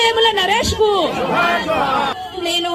వేముల నరేష్కు నేను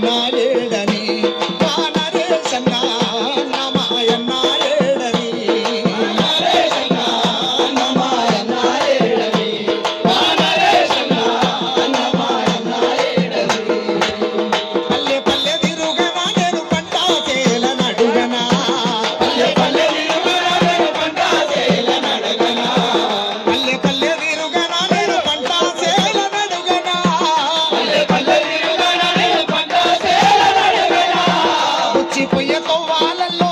my తవ్వాలలో